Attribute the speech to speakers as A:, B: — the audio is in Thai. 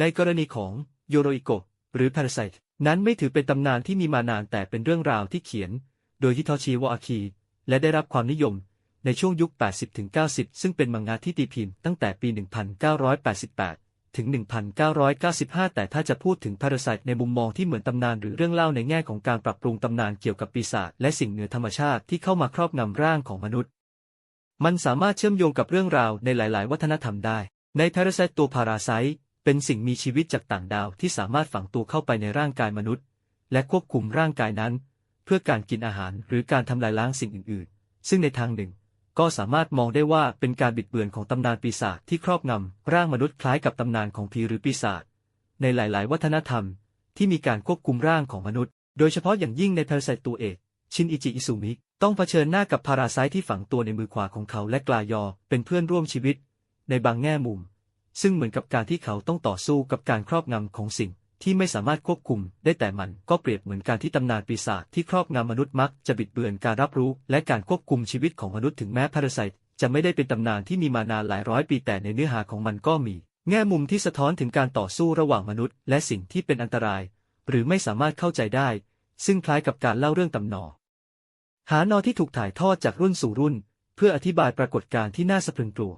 A: ในกรณีของโยโรอิโกหรือ Parasite นั้นไม่ถือเป็นตำนานที่มีมานานแต่เป็นเรื่องราวที่เขียน โดยฮิโทชิวาอาคิและได้รับความนิยมในช่วงยุค 80-90 ซึ่งเป็นมังงะที่ตีพิมพ์ตั้งแต่ปี 1988 ถึง 1995 แต่ถ้าจะพูดถึง Parasite ในมุมมองที่เหมือนตำนานหรือเรื่องเล่าในแง่ของการปรับปรุงตำนานเกี่ยวกับปีศาจและสิ่งเหนือธรรมชาติที่เข้ามาครอบงำร่างของมนุษย์ มันสามารถเชื่อมโยงกับเรื่องราวในหลาย ๆ วัฒนธรรมได้ ใน Parasite ตัวพาราไซ เป็นสิ่งมีชีวิตจากต่างดาวที่สามารถฝังตัวเข้าไปในร่างกายมนุษย์ และควบคุมร่างกายนั้น เพื่อการกินอาหารหรือการทำลายล้างสิ่งอื่น ๆ ซึ่งในทางหนึ่ง ก็สามารถมองได้ว่าเป็นการบิดเบือนของตำนานปีศาจที่ครอบงำร่างมนุษย์คล้ายกับตำนานของผีหรือปีศาจในหลาย ๆ วัฒนธรรม ที่มีการควบคุมร่างของมนุษย์ โดยเฉพาะอย่างยิ่งใน Parasite ตัวเอกชินอิจิอิซุมิต้องเผชิญหน้ากับพาราไซต์ที่ฝังตัวในมือขวาของเขาและกลายอเป็นเพื่อนร่วมชีวิต ในบางแง่มุม ซึ่งเหมือนกับการที่เขาต้องต่อสู้กับการครอบงำของสิ่งที่ไม่สามารถควบคุมได้แต่มันก็เปรียบเหมือนการที่ตำนานปีศาจที่ครอบงำมนุษย์มักจะบิดเบือนการรับรู้และการควบคุมชีวิตของมนุษย์ถึงแม้พาราไซต์จะไม่ได้เป็นตำนานที่มีมานานหลายร้อยปีแต่ในเนื้อหาของมันก็มี แง่มุมที่สะท้อนถึงการต่อสู้ระหว่างมนุษย์ และสิ่งที่เป็นอันตราย หรือไม่สามารถเข้าใจได้ ซึ่งคล้ายกับการเล่าเรื่องตำนอหานอที่ถูกถ่ายทอดจากรุ่นสู่รุ่น เพื่ออธิบายปรากฏการณ์ที่น่าสะพรึงกลัว